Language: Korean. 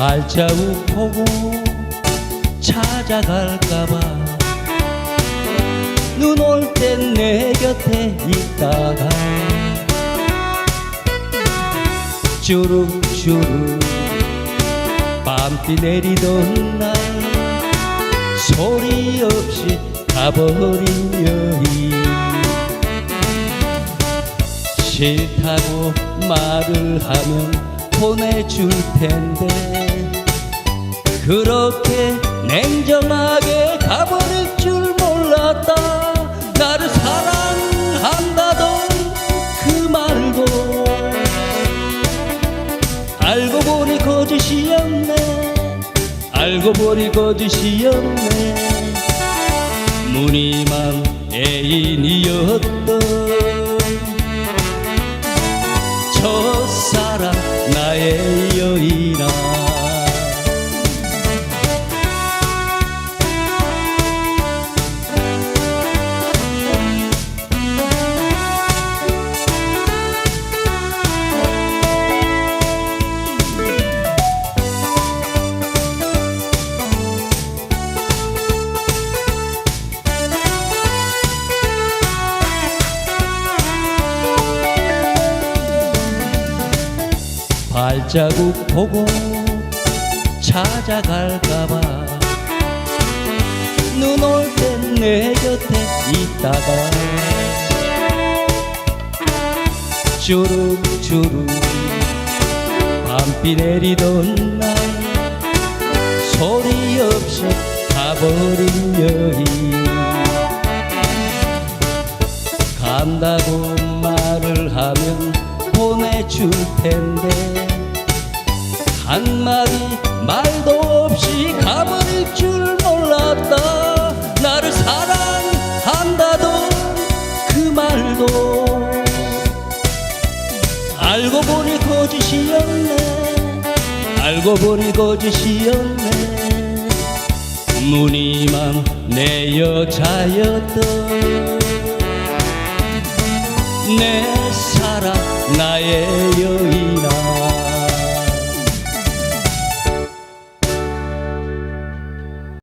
발자국 보고 찾아갈까봐. 눈 올 땐 내 곁에 있다가 주룩주룩 밤비 내리던 날 소리 없이 가버린 여인. 싫다고 말을 하면 보내줄 텐데. 그렇게 냉정하게 가버릴 줄 몰랐다. 나를 사랑한다던 그 말도 알고 보니 거짓이었네. 알고 보니 거짓이었네. 무늬만 애인이었던 첫사랑 발자국 보고 찾아갈까봐. 눈 올 땐 내 곁에 있다가 주룩주룩 밤비 내리던 날 소리 없이 가버린 여인. 간다고 말을 하면 보내줄 텐데 한 마디 말도 없이 가버릴 줄 몰랐다. 나를 사랑한다던 그 말도 알고 보니 거짓이었네. 알고 보니 거짓이었네. 무늬만 내 여자였던 내 사랑 나의